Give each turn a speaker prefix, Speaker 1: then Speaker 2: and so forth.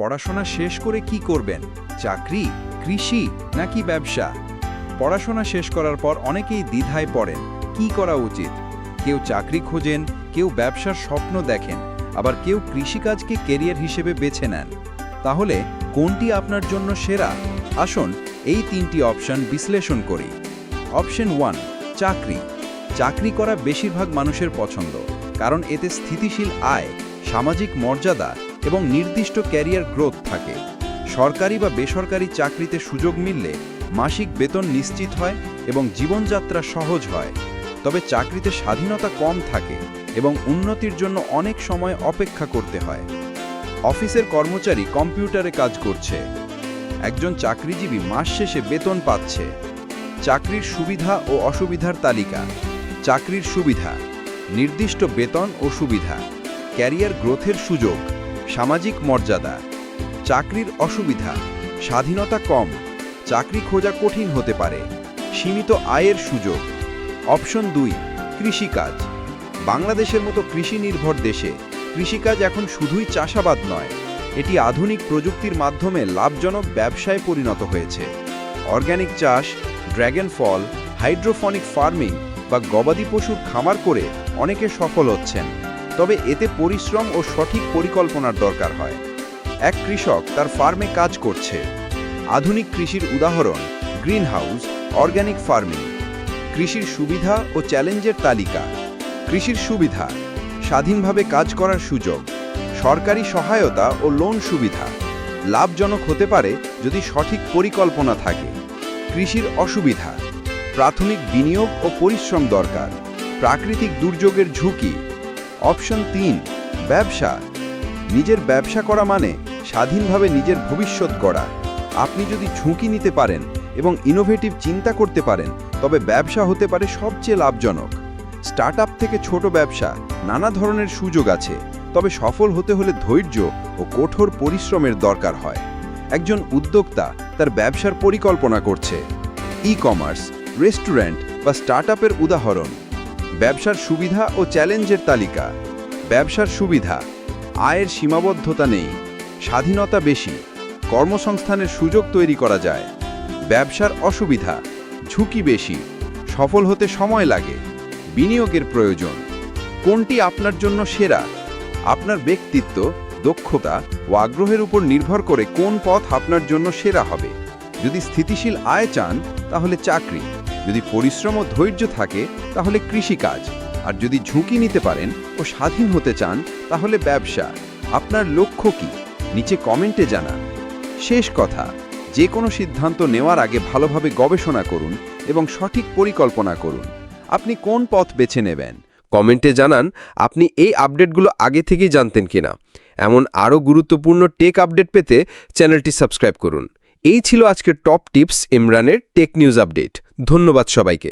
Speaker 1: পড়াশোনা শেষ করে কি করবেন? চাকরি, কৃষি নাকি ব্যবসা? পড়াশোনা শেষ করার পর অনেকেই দ্বিধায় পড়েন, কি করা উচিত? কেউ চাকরি খোঁজেন, কেউ ব্যবসার স্বপ্ন দেখেন, আবার কেউ কৃষিকাজকে কেরিয়ার হিসেবে বেছে নেন। তাহলে কোনটি আপনার জন্য সেরা? আসুন এই তিনটি অপশন বিশ্লেষণ করি। অপশন ওয়ান, চাকরি। চাকরি করা বেশিরভাগ মানুষের পছন্দ, কারণ এতে স্থিতিশীল আয়, সামাজিক মর্যাদা এবং নির্দিষ্ট ক্যারিয়ার গ্রোথ থাকে। সরকারি বা বেসরকারি চাকরিতে সুযোগ মিললে মাসিক বেতন নিশ্চিত হয় এবং জীবনযাত্রা সহজ হয়। তবে চাকরিতে স্বাধীনতা কম থাকে এবং উন্নতির জন্য অনেক সময় অপেক্ষা করতে হয়। অফিসের কর্মচারী কম্পিউটারে কাজ করছে। একজন চাকরিজীবী মাস শেষে বেতন পাচ্ছে। চাকরির সুবিধা ও অসুবিধার তালিকা। চাকরির সুবিধা। নির্দিষ্ট বেতন ও সুবিধা। ক্যারিয়ার গ্রোথের সুযোগ। সামাজিক মর্যাদা, চাকরির অসুবিধা, স্বাধীনতা কম, চাকরি খোঁজা কঠিন হতে পারে, সীমিত আয়ের সুযোগ। অপশন দুই, কৃষিকাজ। বাংলাদেশের মতো কৃষি নির্ভর দেশে কৃষিকাজ এখন শুধুই চাষাবাদ নয়, এটি আধুনিক প্রযুক্তির মাধ্যমে লাভজনক ব্যবসায় পরিণত হয়েছে। অর্গানিক চাষ ড্র্যাগন ফল, হাইড্রোফনিক ফার্মিং বা গবাদি পশুর খামার করে অনেকে সফল হচ্ছেন। তবে এতে পরিশ্রম ও সঠিক পরিকল্পনার দরকার হয়। এক কৃষক তার ফার্মে কাজ করছে। আধুনিক কৃষির উদাহরণ, গ্রিনহাউস অর্গানিক ফার্মিং। কৃষির সুবিধা ও চ্যালেঞ্জের তালিকা। কৃষির সুবিধা, স্বাধীনভাবে কাজ করার সুযোগ, সরকারি সহায়তা ও লোন সুবিধা। লাভজনক হতে পারে যদি সঠিক পরিকল্পনা থাকে। কৃষির অসুবিধা, প্রাথমিক বিনিয়োগ ও পরিশ্রম দরকার। প্রাকৃতিক দুর্যোগের ঝুঁকি অপশন তিন, ব্যবসা। নিজের ব্যবসা করা মানে স্বাধীনভাবে নিজের ভবিষ্যৎ গড়া। আপনি যদি ঝুঁকি নিতে পারেন এবং ইনোভেটিভ চিন্তা করতে পারেন, তবে ব্যবসা হতে পারে সবচেয়ে লাভজনক। স্টার্ট থেকে ছোট ব্যবসা, নানা ধরনের সুযোগ আছে, তবে সফল হতে হলে ধৈর্য ও কঠোর পরিশ্রমের দরকার হয়। একজন উদ্যোক্তা তার ব্যবসার পরিকল্পনা করছে। ই কমার্স রেস্টুরেন্ট বা স্টার্টআপের উদাহরণ। ব্যবসার সুবিধা ও চ্যালেঞ্জের তালিকা। ব্যবসার সুবিধা, আয়ের সীমাবদ্ধতা নেই, স্বাধীনতা বেশি, কর্মসংস্থানের সুযোগ তৈরি করা যায়। ব্যবসার অসুবিধা, ঝুঁকি বেশি, সফল হতে সময় লাগে, বিনিয়োগের প্রয়োজন। কোনটি আপনার জন্য সেরা? আপনার ব্যক্তিত্ব, দক্ষতা ও আগ্রহের উপর নির্ভর করে কোন পথ আপনার জন্য সেরা হবে। যদি স্থিতিশীল আয় চান, তাহলে চাকরি। যদি পরিশ্রম ও ধৈর্য থাকে, তাহলে কৃষিকাজ। আর যদি ঝুঁকি নিতে পারেন ও স্বাধীন হতে চান, তাহলে ব্যবসা। আপনার লক্ষ্য কি? নিচে কমেন্টে জানান। শেষ কথা, যে কোনো সিদ্ধান্ত নেওয়ার আগে ভালোভাবে গবেষণা করুন এবং সঠিক পরিকল্পনা করুন। আপনি কোন পথ বেছে নেবেন?
Speaker 2: কমেন্টে জানান, আপনি এই আপডেটগুলো আগে থেকেই জানতেন কিনা? এমন আরও গুরুত্বপূর্ণ টেক আপডেট পেতে চ্যানেলটি সাবস্ক্রাইব করুন। এই ছিল আজকের টপ টিপস ইমরানের টেক নিউজ আপডেট। ধন্যবাদ সবাইকে।